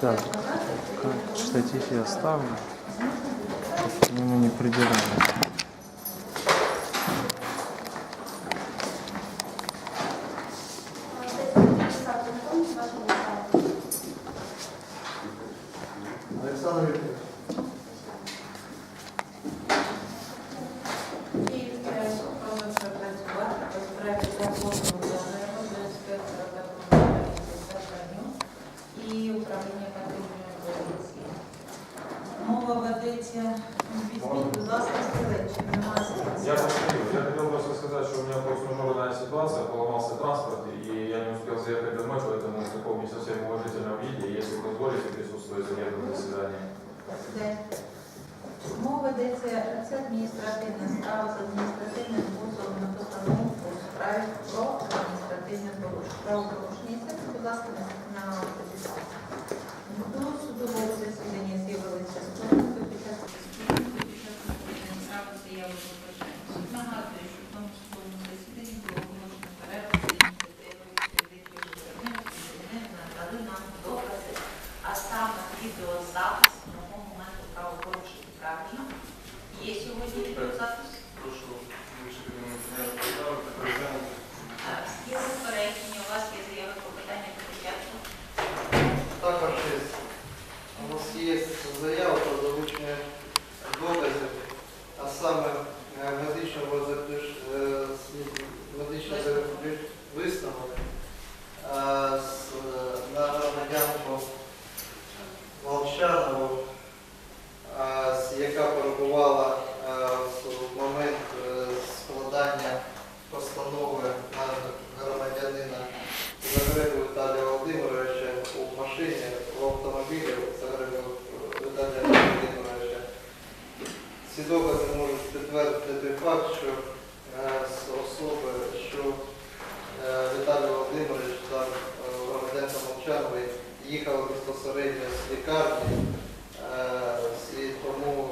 Так, штатив я оставлю, чтобы не придирались. таком не совсем уважительном виде, если вы можете присутствовать на этом заседании. Де? Мова йдеться, це адміністративна справа з адміністративним позовом на постанову у справі про адміністративне порушення. Правопорушення. Сядьте, будь ласка, на, на, на, на, на, на, на, на, на, на, на, на, їхала безпосередньо з лікарні, е, і тому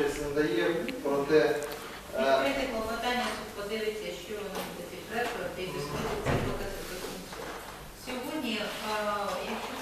щось не дає, проте... Е, Відкрити клопотання суд подивиться, що воно буде підтверджувати і дослідити показати. Сьогодні, е, якщо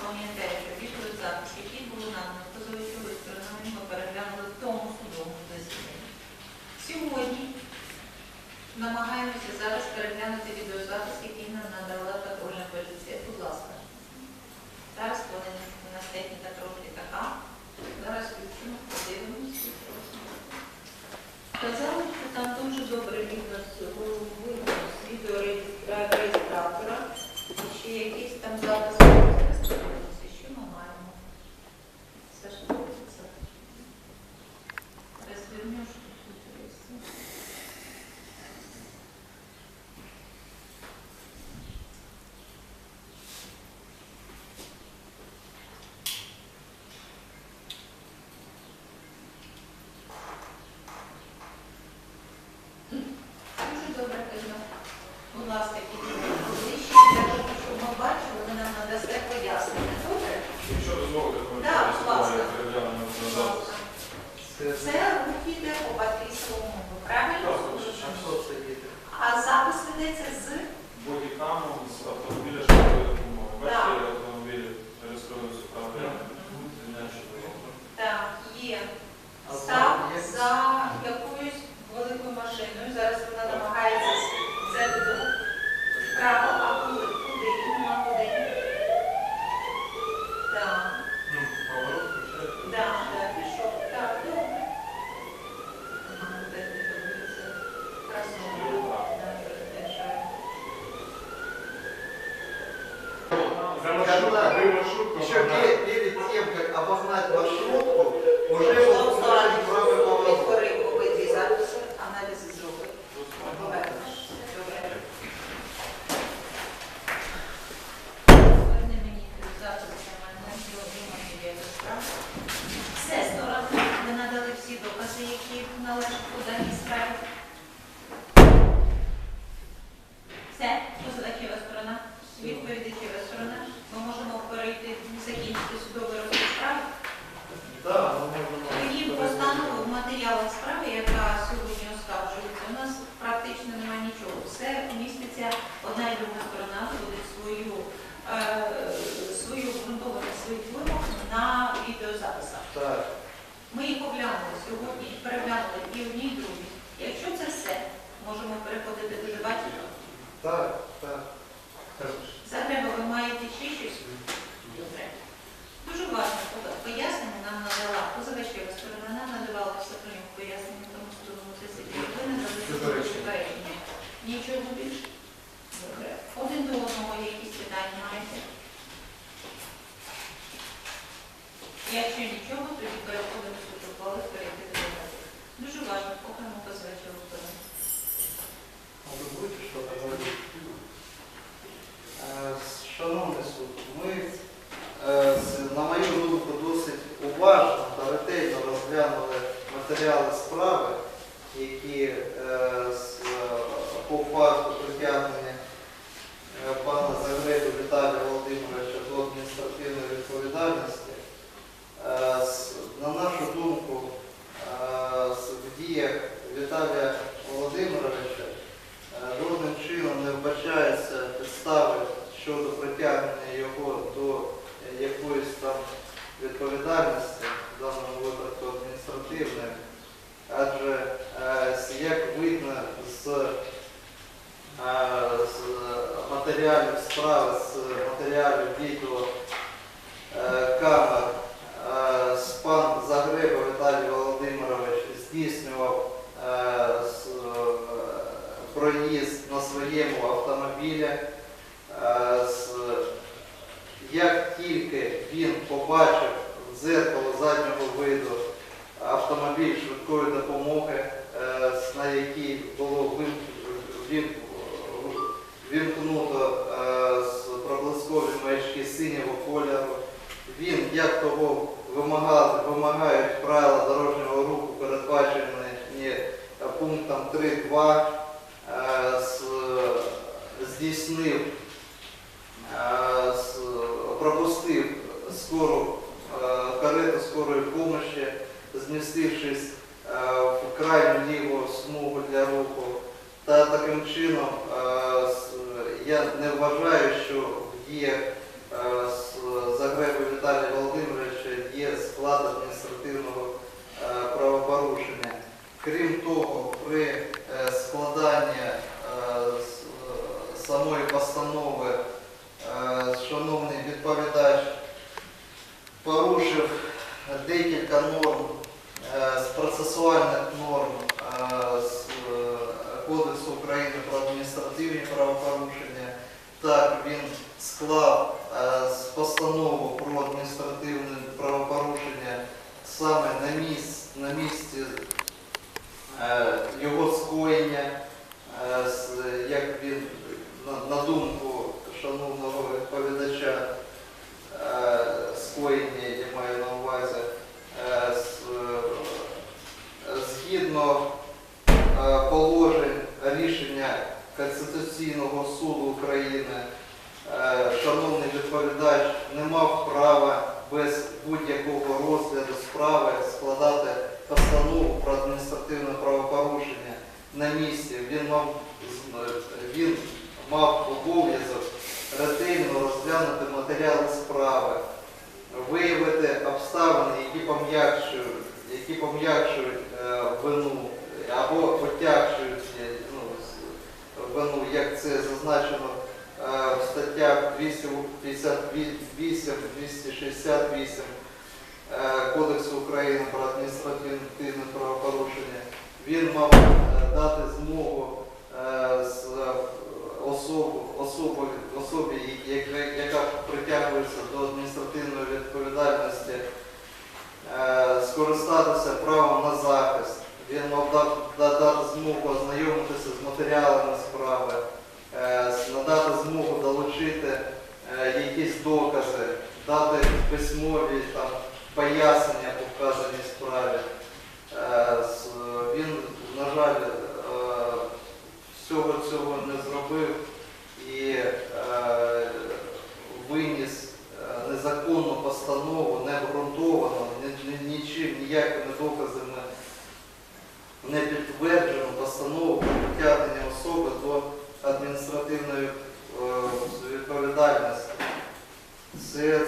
Нічого, тоді переходимо до суду, коли перейти до дебатів. Дуже важливо, окремо позивачеву сторону. А? Е, Шановний суд, ми, е, на мою думку, досить уважно та ретельно розглянули матеріали справи, які е, по факту притягнення пана Загреду Віталія Володимировича до адміністративної відповідальності. На нашу думку, е, в діях Віталія Володимировича е, жодним чином не вбачаються підстави щодо притягнення його до якоїсь там відповідальності, в даному випадку адміністративної, адже е, як видно з матеріалів справи, з матеріалів відео е, камер, е, з пан Загреба Віталій Володимирович здійснював е, з- е, проїзд на своєму автомобілі. Е, з- Як тільки він побачив в дзеркало заднього виду автомобіль швидкої допомоги, е, з- на який було вим- він- вімкнуто е, з проблискові маячки синього кольору, він, як того вимагали, вимагають правила дорожнього руху, передбачені е, пунктом 3.2, е, здійснив, е, пропустив скору карету скорої помощі, змістившись в крайню ліву смугу для руху. Та таким чином я не вважаю, що в діях е, з- Загреби Віталія Володимировича є склад адміністративного е, правопорушення. Крім того, при е, складанні е, самої постанови шановний відповідач порушив декілька норм з процесуальних норм Кодексу України про адміністративні правопорушення. Так, він склав постанову про адміністративне правопорушення саме на місці, на місці е, його скоєння, е, як він, на, думку шановного відповідача, е, скоєння, я маю на увазі, згідно положень рішення Конституційного суду України, шановний відповідач не мав права без будь-якого розгляду справи складати постанову про адміністративне правопорушення на місці. Він мав, він мав обов'язок ретельно розглянути матеріали справи, виявити обставини, які пом'якшують, які пом'якшують е, вину або потягчують е, ну, вину, як це зазначено в статтях 258, 268 е, Кодексу України про адміністративне правопорушення. Він мав е, дати змогу е, особі, яка, притягується до адміністративної відповідальності, е, скористатися правом на захист. Він мав дати, змогу ознайомитися з матеріалами справи, е, Е, надати змогу долучити е, якісь докази, дати письмові там, пояснення по вказаній справі. Е, він, на жаль, всього цього не зробив і виніс незаконну постанову, не обґрунтовану, нічим, ніякими доказами не підтверджену постанову про притягнення особи до адміністративної е, відповідальності. Це,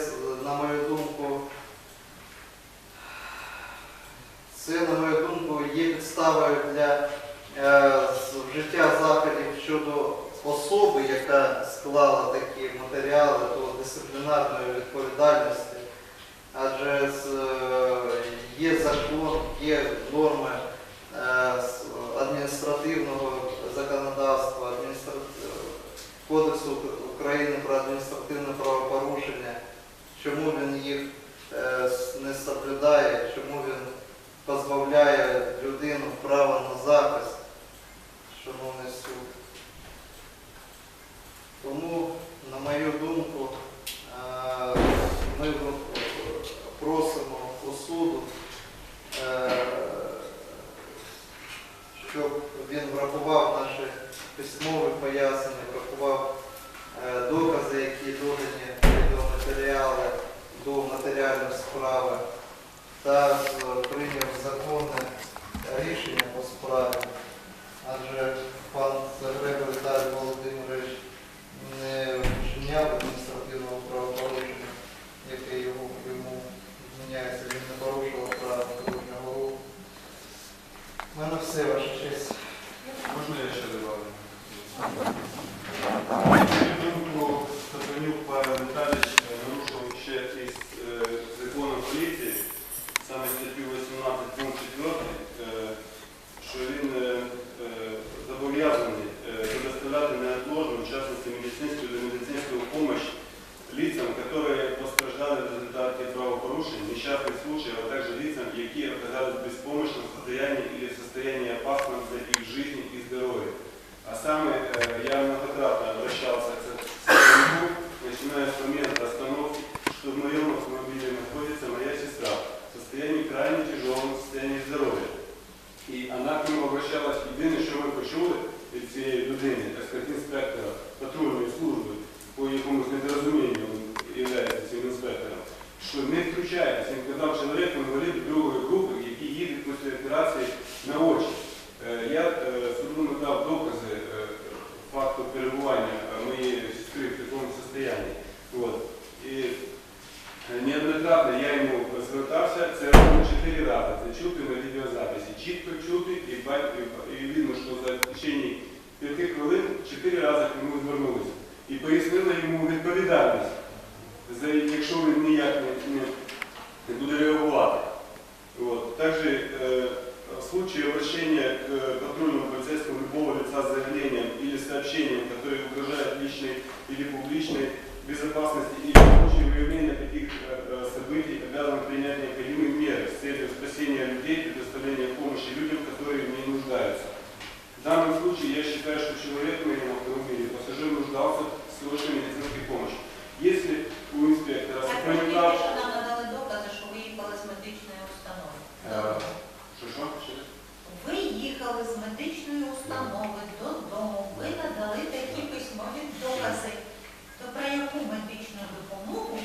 на мою думку, це, на мою думку, є підставою для е, вжиття заходів щодо особи, яка склала такі матеріали до дисциплінарної відповідальності. Адже е, є закон, є норми е, адміністративного законодавства, адміністра- Кодексу України про адміністративне правопорушення, чому він їх е, не соблюдає, чому він позбавляє людину права на захист, шановний суд. Тому, на мою думку, е, ми просимо у суду, е, щоб він врахував наші письмові пояснення, врахував е, докази, які додані відеоматеріали до матеріальної справи та е, прийняв законне рішення по справі. Адже пан Загреб Віталій Володимирович не вчиняв адміністративного правопорушення, яке йому, йому зміняється, він не порушував право дорожнього руху. У мене все, ваша Thank you. случае я считаю, что человек в моем автомобиле, пассажир нуждался в срочной медицинской помощи. Если у инспектора Так, ви сохранена... тільки що нам надали докази, що ви їхали з медичної установи. Е, Що, що? Ще раз? Ви їхали з медичної установи додому, ви надали такі письмові докази. То про яку медичну допомогу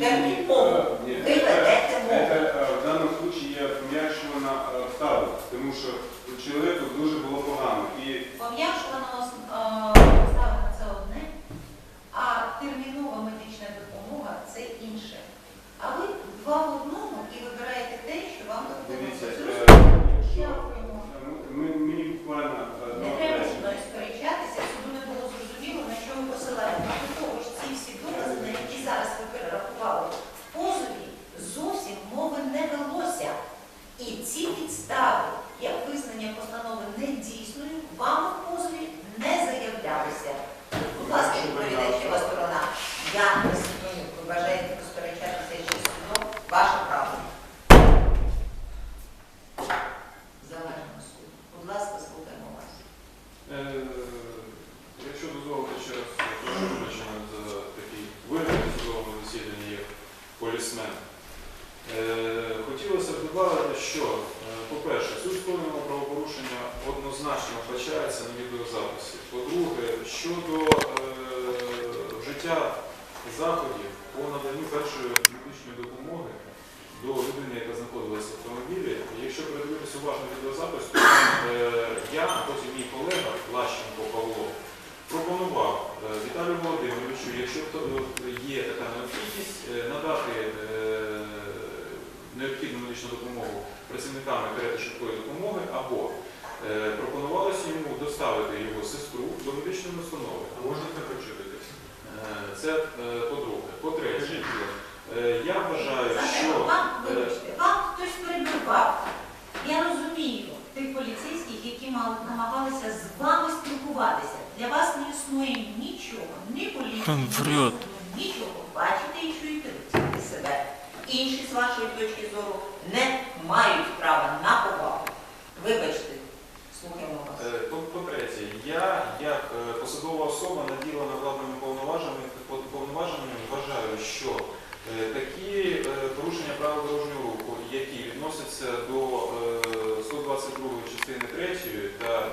терміново Ні. ви ведете мову? Это э, в данном случае я пом'якшувана э, ставлю, тому що у чоловіку дуже було погано. І Пов'язано обставина це одне, а термінова медична допомога це інше. А ви два в одному і вибираєте те, що вам дивіться, допоможе. е, е, ми, мені буквально е, Не одна треба зі речі. мною сперечатися, суду не було зрозуміло, на що ми посилаємо. А до того ж ці всі докази, на які зараз ви перерахували, в позові зовсім мови не велося. І ці підстави, як визнання постанови недійсною, вам в позові не заявлялися. Будь ласка, відповідачева сторона. Я не судою. Ви бажаєте посперечатися ще з судом? Ваше право. Залежно суд. Будь ласка, слухаємо вас. Е, Якщо дозволите ще раз, прошу вибачення за такий вигляд на судовому засіданні, як полісмен. Е, Хотілося б додати, що, е, по-перше, суть скоєного правопорушення однозначно вбачається на відеозаписі. По-друге, щодо е, вжиття заходів по наданню першої медичної допомоги до людини, яка знаходилася в автомобілі. Якщо передивитися уважно відеозапис, то е, я, а потім мій колега Лащенко Павло, пропонував е, Віталію Володимировичу, якщо то- є така необхідність, е, надати е, необхідну медичну допомогу працівниками карети швидкої допомоги або е, пропонувалося йому доставити його сестру до медичної установи. А можна так очевидець? Е, Це е, по-друге. По-третє, е, я вважаю, що вам, е, вибачте, вам хтось перебивав. Я розумію тих поліцейських, які намагалися з вами спілкуватися. Для вас не існує нічого, ні поліції, нічого. Бачите і чуєте себе. Інші, з вашої точки зору, не мають права на повагу. Вибачте, слухаємо вас. Е, по- По-третє, я як е, посадова особа наділена владними повноваженнями, вважаю, що е, такі е, порушення правил дорожнього руху, які відносяться до е, 122 частини 3 та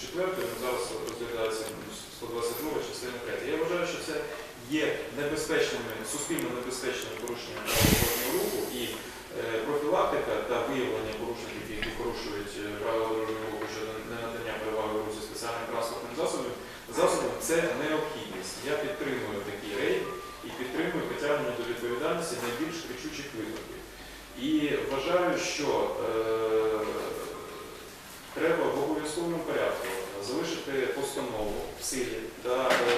4, ну, зараз розглядається 122 частина 3. Я вважаю, що це є небезпечними, суспільно небезпечними порушеннями правил дорожнього руху і профілактика та виявлення порушників, які порушують правила дорожнього руху в русі спеціальним транспортним засобом, засобом це необхідність. Я підтримую такі рейди і підтримую притягнення до відповідальності найбільш кричучих викликів. І вважаю, що е, треба в обов'язковому порядку залишити постанову в силі та е,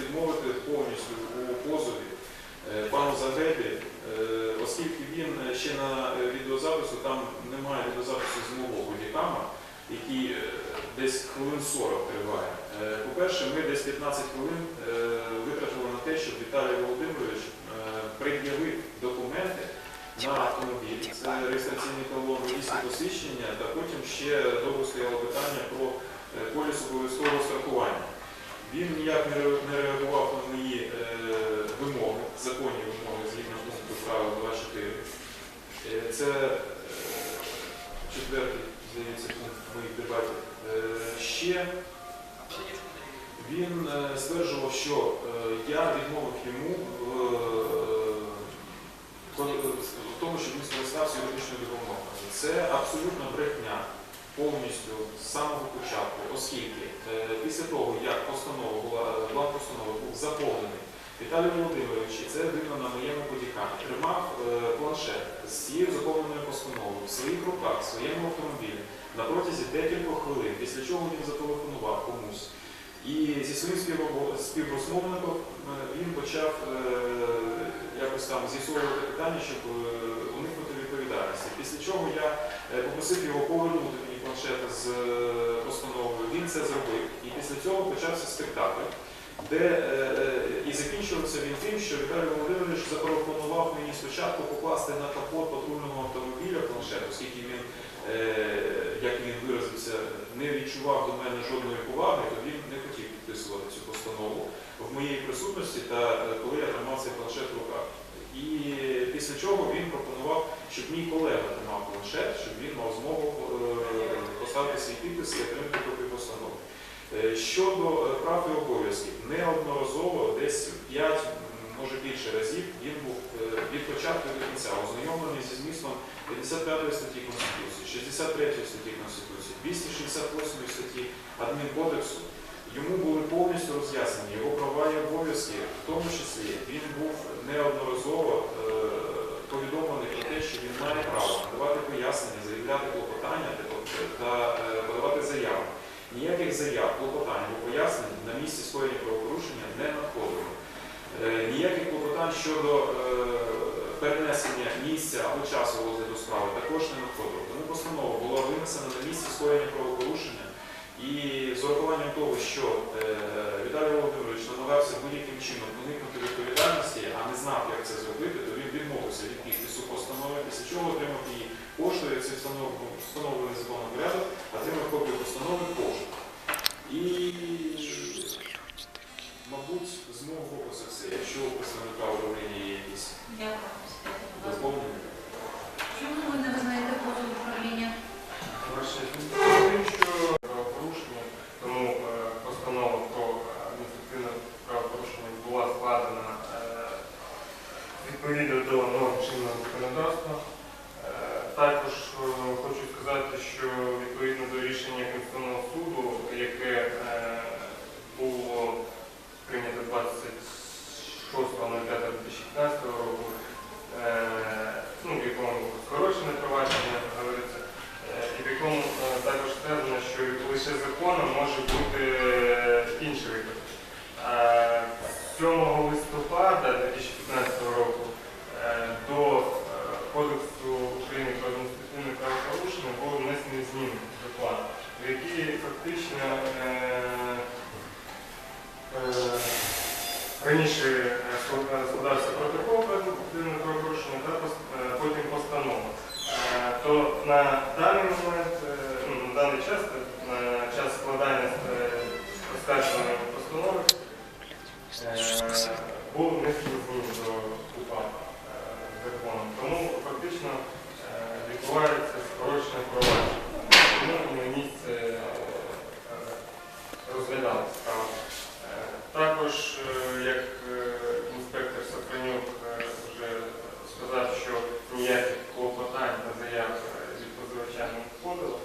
відмовити повністю у позові е, пану Загребі, е, оскільки він ще на відеозапису, там немає відеозапису з мого бодікама, який е, десь хвилин 40 триває. Е, По-перше, ми десь 15 хвилин е, витратили на те, щоб Віталій Володимирович е, пред'явив документи на автомобіль. Це реєстраційний талон, водійське посвідчення, та потім ще довго стояло питання про поліс обов'язкового страхування. Він ніяк не реагував на мої вимоги, законні вимоги згідно пункту правил 24. Е, Це четвертий, здається, пункт моїх дебатів. Ще він е, стверджував, що е, я відмовив йому в, е, в тому, щоб він скористався юридичною допомогою. Це абсолютно брехня повністю з самого початку, оскільки після того, як постанова була, бланк постанови був заповнений, Віталій Володимирович, і це видно на моєму подікані, тримав е, планшет з цією заповненою постановою в своїх руках, в своєму автомобілі на протязі декількох хвилин, після чого він зателефонував комусь. І зі своїм співрозмовником е, він почав е, якось там з'ясовувати питання, щоб уникнути відповідальності. Після чого я попросив його повернути мені планшет з постановою. Він це зробив. І після цього почався спектакль, де е, е, і закінчувався він тим, що Віталій Володимирович запропонував мені спочатку покласти на капот патрульного автомобіля планшет, оскільки він, е, як він виразився, не відчував до мене жодної поваги, то він не хотів підписувати цю постанову в моїй присутності та коли я тримав цей планшет в руках. І після чого він пропонував, щоб мій колега тримав планшет, щоб він мав змогу поставити свій підпис і отримати копію постанови. Щодо прав і десь 5, може більше разів, він був е, від початку до кінця ознайомлений зі змістом 55 статті Конституції, 63 статті Конституції, 268 статті Адмінкодексу. Йому були повністю роз'яснені його права і обов'язки, в тому числі він був неодноразово е, повідомлений про те, що він має право надавати пояснення, заявляти клопотання та, е, подавати заяви. Ніяких заяв, клопотань або пояснень на місці скоєння правопорушення не надходило. Е, Ніяких клопотань щодо е, перенесення місця або часу розгляду справи також не надходило. Тому постанова була винесена на місці скоєння правопорушення. І з урахуванням того, що е, Віталій Володимирович намагався будь-яким чином уникнути відповідальності, а не знав, як це зробити, то він відмовився від підпису постанови, після чого отримав її встанов- встановлений законом порядок, отримав копію постанови поштою. І, мабуть, з мого боку це все. Якщо у представника управління є якісь Дякую. доповнення. Чому ви не визнаєте позов управління? Ваше тим, що правопорушення, тому е, постанова про адміністративне правопорушення була складена е, відповідно до норм чинного законодавства. Е, Також е, хочу сказати, що відповідно до рішення Конституційного суду, яке е, було прийнято 26.05.2015 року, е, ну, в якому скорочене провадження говориться, е, і в якому е, також сказано, що лише законом може бути е, інший випадок. Е, 7 листопада 2015 року е, до е, Кодексу України про адміністративне правопорушення було внесені зміни до плану, в які фактично е, е, раніше е, склад- складався протокол про адміністративне правопорушення та пос- е, потім постанова. Е, То на даний момент, е, ну, на даний час, на час складання е, оскарженої постанови, е, був внесені зміни до УПА е, законом. Тому фактично е, відбувається скорочене провадження. Тому на місце е, розглядали справу. Е, Також, е, як е, інспектор Сафронюк е, вже сказав, що ніяких клопотань та заяв е, від позивача не входило,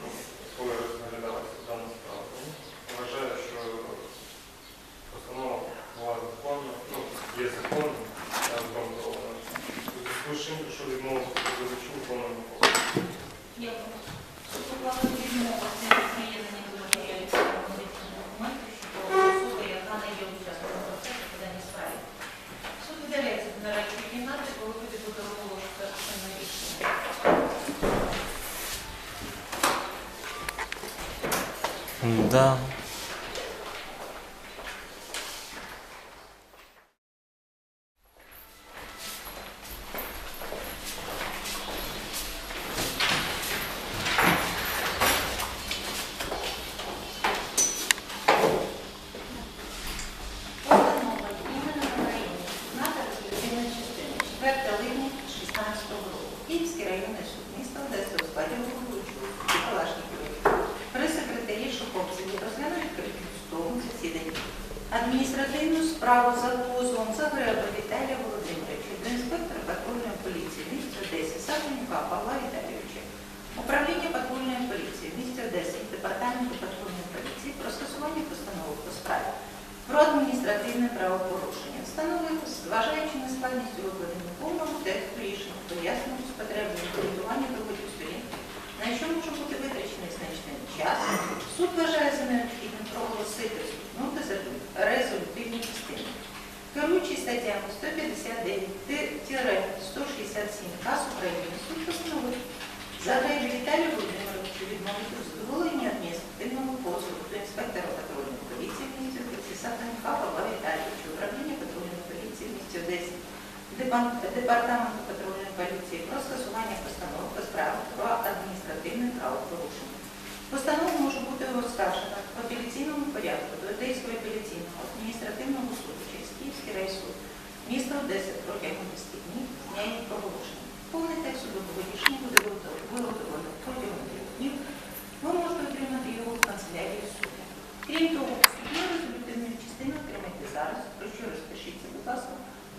ну, коли розглядалася дана справа. Вважаю, що постанова була законна, ну, є законною та обґрунтована. У зв'язку з чим, що відмовити позивачу виконано Дякую. Суд ухвалив відмову з приєднання до матеріалів справи медичних документів щодо особи, яка не є учасником процесу по даній справі. Суд видаляється до нарадчої кімнати, коли буде потерпіло персональне рішення. Да. Справу за позовом Загреба Віталія Володимировича до інспектора патрульної поліції в місті Одесі Савченка Павла Віталійовича, управління патрульної поліції в місті Одеси і департаменту патрульної поліції про скасування постанови по справі про адміністративне правопорушення, встановити, зважаючи на складність викладення повного тексту рішення, пояснюючи з потребою коригування доводів сторін, на що може бути витрачений значний час, суд вважає за необхідним проголосити за резолютивні частини. Керуючись статтями 159-167 КАС України, суд постановив Загребі Віталію Володимировичу відмовити у задоволенні адміністративного позову до інспектора патрульної поліції в місті Одесі Сатанка Павла Віталійовича, управління патрульної поліції в місті Одесі, департаменту патрульної поліції про скасування постанови по справі про адміністративне правопорушення. Постанова може бути оскаржена в апеляційному порядку до Одеського апеляційного адміністративного суду Київський Одеси протягом 10 днів з дня її проголошення. Повний текст судового рішення буде виготовлено протягом трьох днів. Ви можете отримати його в канцелярії суду. Крім того, вступну резолютивну частину отримайте зараз, про що розпишіться, будь ласка,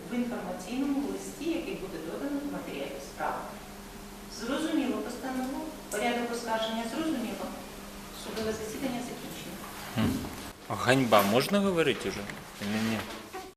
в інформаційному листі, який буде додано до матеріалів справи. Зрозуміло постанову, порядок оскарження зрозуміло. Судове засідання закінчено. Ганьба, можно говорить уже? Или нет?